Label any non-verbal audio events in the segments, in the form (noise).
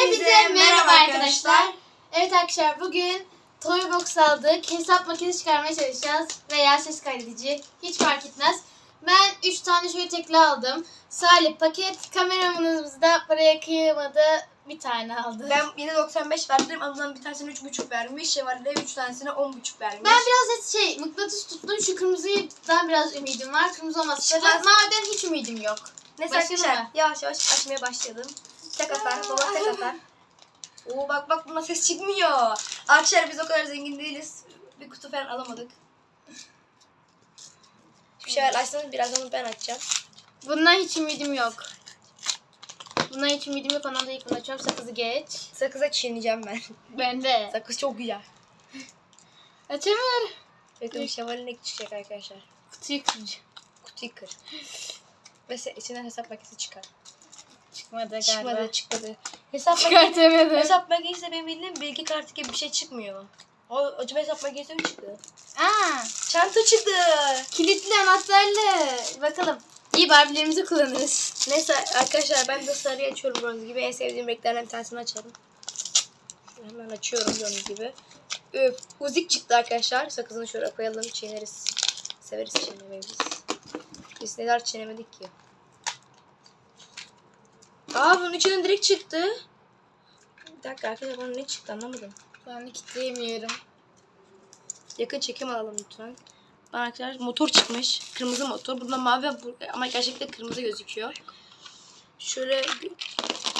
Hepinize merhaba arkadaşlar. Evet arkadaşlar bugün Toybox aldık. Hesap makinesi çıkarmaya çalışacağız. Veya ses kaydedici. Hiç fark etmez. Ben 3 tane şöyle tekli aldım. Salih paket. Kameramanımız da paraya kıyamadı. Bir tane aldı. Ben 7.95 verdim. Ablam bir tanesine 3.5 vermiş. Şevval'de 3 tanesine 10.5 vermiş. Ben biraz da şey mıknatıs tuttum. Şu kırmızıdan biraz ümidim var. Kırmızı olmazsa da maviden hiç ümidim yok. Neyse Başlayalım arkadaşlar mı? yavaş yavaş açmaya başladım. Tek atar, baba tek atar. Oo bak bak buna ses çıkmıyor. Arkadaşlar biz o kadar zengin değiliz. Bir kutu falan alamadık. Bir şeyler açsanız birazdan ben açacağım. Bundan hiç ümidim yok. Bundan hiç ümidim yok. Ondan da ilk bunu açıyorum. Sakızı geç. Sakıza çiğneyeceğim ben. Ben de. Sakız çok güzel. Açamıyorum. Bakın Şevval'in ne çıkacak arkadaşlar. Kutuyu kıracağım. Kutuyu kır. Mesela içinden hesap makinesi çıkar. Çıkmadı galiba. Çıkmadı çıkmadı. Hesap Çıkartamadım. Hesap makinesi benim bildiğim bilgi kartı gibi bir şey çıkmıyor. O acaba hesap makinesi mi çıktı? Aa, Çanta çıktı. kilitli anahtarlı. Bakalım. İyi Barbie'lerimizi kullanırız. Neyse arkadaşlar ben de sarıyı açıyorum gördüğünüz gibi. En sevdiğim renklerden bir tanesini açalım. Hemen açıyorum gördüğünüz gibi. Üf, uzik çıktı arkadaşlar. Sakızını şöyle koyalım çiğneriz. Severiz çiğnemeyi biz. Biz neler çiğnemedik ki. Aa bunun içinden direkt çıktı. Bir dakika arkadaşlar bunun ne çıktı anlamadım. Ben de kilitleyemiyorum. Yakın çekim alalım lütfen. Bana arkadaşlar motor çıkmış. Kırmızı motor. Bunda mavi ama gerçekten kırmızı gözüküyor. Şöyle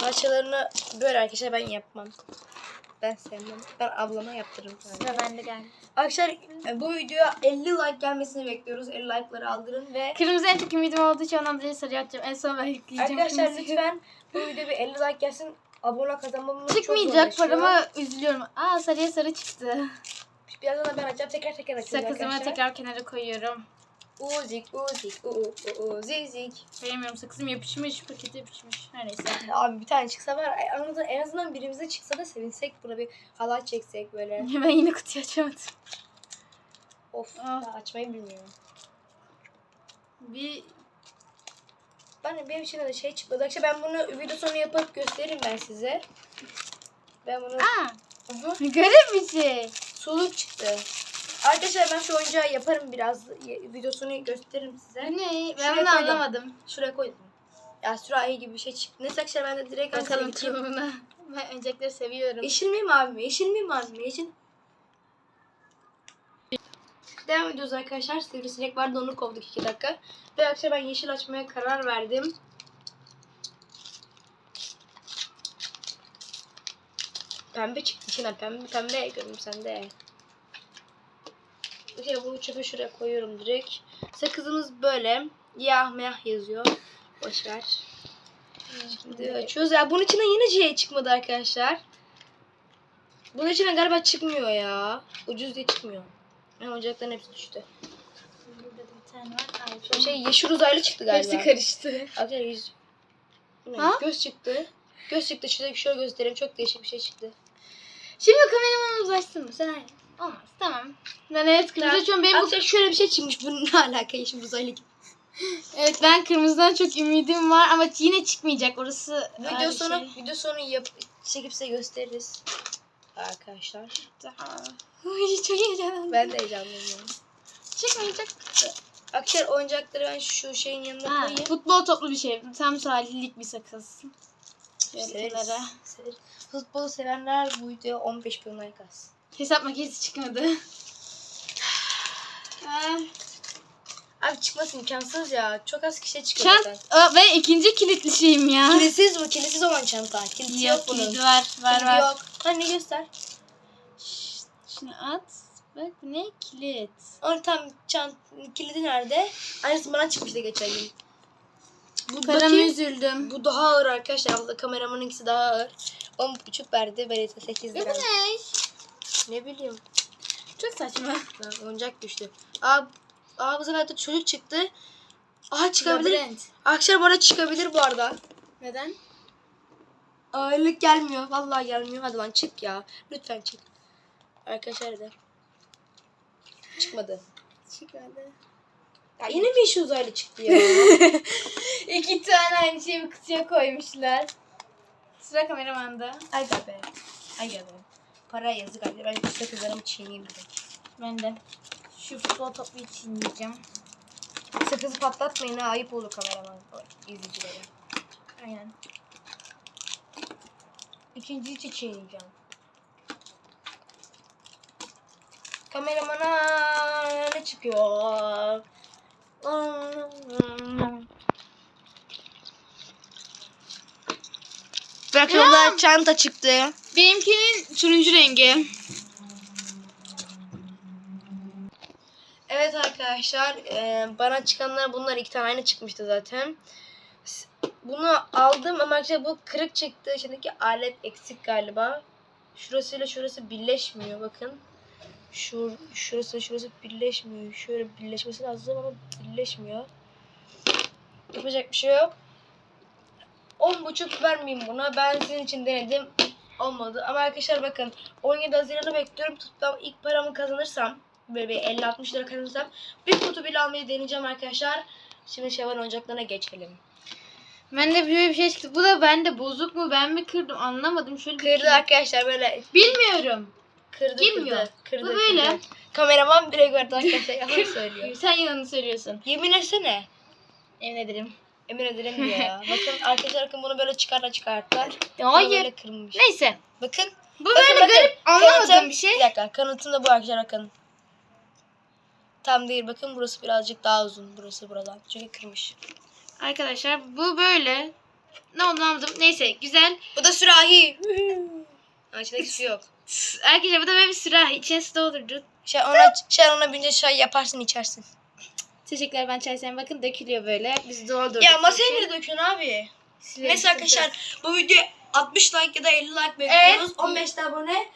parçalarını böyle arkadaşlar ben yapmam. Ben sevmem. Ben ablama yaptırırım. Sıra bende gel. Arkadaşlar e, bu videoya 50 like gelmesini bekliyoruz. 50 like'ları aldırın ve Kırmızı en çok ümidim olduğu için ondan dolayı sarı atacağım. En son ben yükleyeceğim. arkadaşlar kırmızıyı. lütfen bu videoya bir 50 like gelsin. Abone kazanmamız çok Çıkmayacak zorlaşıyor. parama üzülüyorum. Aa sarıya sarı çıktı. Birazdan da ben açacağım. Tekrar tekrar açacağım Sakızımı arkadaşlar. tekrar kenara koyuyorum. Uzik, uzik, u u u zizik. Koyamıyorum sakızım yapışmış, paketi yapışmış. Her neyse. Abi bir tane çıksa var. En azından, en azından birimize çıksa da sevinsek. Buna bir halay çeksek böyle. (laughs) Ben yine kutuyu açamadım. Of Ah. daha açmayı bilmiyorum. Bir Ben benim için de şey çıkmadı. Arkadaşlar ben bunu video sonu yapıp gösteririm ben size. Ben bunu Aa, Aha, garip bir şey. suluk çıktı. Arkadaşlar ben şu oyuncağı yaparım biraz. Ye- Video sonu gösteririm size. Ne? Ben koydum. anlamadım. Şuraya koydum. Ya sürahi gibi bir şey çıktı. Neyse arkadaşlar ben de direkt Bakalım kılığına. Ben öncelikleri seviyorum. Yeşil mi mavi mi? Yeşil mi mavi mi? Yeşil. Devam ediyoruz arkadaşlar. Sivrisinek vardı onu kovduk 2 dakika. Ve arkadaşlar ben yeşil açmaya karar verdim. Pembe çıktı içinden. Pembe pembe gördüm sende. Okey bunu çöpe şuraya koyuyorum direkt. Sakızımız böyle. Yah meyah yazıyor. Boşver. Şimdi açıyoruz. Ya bunun içinden yine şey çıkmadı arkadaşlar. Bunun içinden galiba çıkmıyor ya. Ucuz diye çıkmıyor. Yani oyuncakların hepsi düştü. Burada da bir tane var. Ay, Bir şey yeşil uzaylı çıktı galiba. Hepsi karıştı. Arkadaşlar yüz... Bu? Ha? Göz çıktı. Göz çıktı. Şöyle, şöyle göstereyim. Çok değişik bir şey çıktı. Şimdi kameramanımız açsın mı? Sen hayır. Olmaz. Tamam. Ben evet kırmızı açıyorum. Benim bu... Arkadaşlar şöyle bir şey çıkmış. Bunun ne alaka yeşil uzaylı gibi. Evet ben kırmızıdan çok ümidim var ama yine çıkmayacak. Orası Video sonu, şey. video sonu yap, çekip size gösteririz. Arkadaşlar. Daha... Uy, çok heyecanlandım. Ben de heyecanlıyım. Çıkmayacak. Arkadaşlar oyuncakları ben şu şeyin yanına Ha, koyayım. futbol toplu bir şey. Tam salihlik bir sakız. Severiz. Severiz. Futbolu sevenler bu videoya 15 bin like alsın. Hesap makinesi çıkmadı. Ha, (sighs) Abi çıkması imkansız ya. Çok az kişiye çıkıyor Çant zaten. Aa, ben ikinci kilitli şeyim ya. Kilitsiz bu. Kilitsiz olan çanta. Kilitli yok, Yok bunun. kilidi var. Var Kilidi var. yok. Anne göster. Şşt, Şunu at. Bak bu ne kilit. Onun tam çant kilidi nerede? Aynısı bana çıkmıştı geçen gün. Bu, Paramı bakayım. üzüldüm. bu daha ağır arkadaşlar. Abla kameramanınkisi daha ağır. 10.5 verdi. Ben ise 8 E lira. bu ne? Ne bileyim. Çok saçma. Ha, Oyuncak düştü. Aa, aa bu sefer de çocuk çıktı. Aa çıkabilir. Labirent. Bu arada çıkabilir bu arada. Neden? Ağırlık gelmiyor. Vallahi gelmiyor. Hadi lan çık ya. Lütfen çık. Arkadaşlar da. Çıkmadı. Çıkmadı. Ya yine bir işi uzaylı çıktı ya. (laughs) İki tane aynı şeyi bir kutuya koymuşlar. Sıra kameramanda. Ay be. Ay be. Para yazık abi. Ben sakızlarımı çiğneyim direkt. Ben de. Şu futbol topu için yiyeceğim. Sakızı patlatmayın ha. Ayıp olur kameraman izleyicilere. Aynen. İkinci içi çiğneyeceğim. Kameramana ne çıkıyor? Bak çanta çıktı. Benimkinin turuncu rengi. Evet arkadaşlar e, bana çıkanlar bunlar iki tane aynı çıkmıştı zaten. Bunu aldım ama arkadaşlar bu kırık çıktı. İçindeki alet eksik galiba. Şurasıyla şurası birleşmiyor bakın. Şur, şurası şurası birleşmiyor. Şöyle birleşmesi lazım ama birleşmiyor. Yapacak bir şey yok. 10 buçuk vermeyeyim buna. Ben sizin için denedim. Olmadı. Ama arkadaşlar bakın 17 Haziran'ı bekliyorum. Tuttum ilk paramı kazanırsam böyle bir 50-60 lira kazanırsam bir kutu bile almayı deneyeceğim arkadaşlar. Şimdi Şevval oyuncaklarına geçelim. Bende böyle bir şey çıktı. Bu da bende bozuk mu ben mi kırdım anlamadım. Şöyle bir Kırdı arkadaşlar böyle Bilmiyorum. kırdı Girmiyor. kırdı. kırdı Bu böyle. kırdı. Kameraman bile gördü arkadaşlar yalan söylüyor. Sen yalanı söylüyorsun. Yemin etsene. Emin ederim. Emin ederim ya. (laughs) Bakın arkadaşlar bakın bunu böyle çıkarla çıkarttılar. Hayır. Böyle kırılmış. Neyse. Bakın. Bu bakın, böyle bakın. garip anlamadığım Kanıtım- bir şey. Bir dakika kanıtım da bu arkadaşlar bakın. Tam değil bakın burası birazcık daha uzun burası buradan. Çünkü kırmış. Arkadaşlar bu böyle. Ne oldu anlamadım. Neyse güzel. Bu da sürahi. (laughs) Ha, İçinde su yok. Arkadaşlar bu da böyle bir sürahi. İçine su doldurdu. Şey ona, şey ona bince çay yaparsın içersin. Teşekkürler ben çay. Bakın dökülüyor böyle. Biz doldurduk. Ya masaya niye döküyorsun abi? Sileriz, Neyse arkadaşlar bu video 60 like ya da 50 like bekliyoruz. Evet. 15 de abone.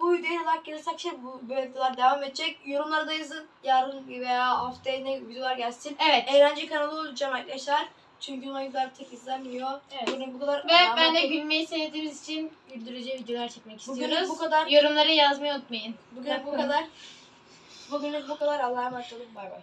Bu videoya like gelirse şey bu böyle videolar devam edecek. Yorumlara da yazın. Yarın veya haftaya ne videolar gelsin. Evet. Eğlence kanalı olacağım arkadaşlar. Çünkü o videolar tek izlenmiyor. Evet. Bugün bu kadar. Ve ben de gülmeyi sevdiğimiz için güldürücü videolar çekmek Bugün istiyoruz. bu kadar. Yorumlara yazmayı unutmayın. Bugün bu kadar. Bugünlük bu kadar. Allah'a emanet olun. Bay bay.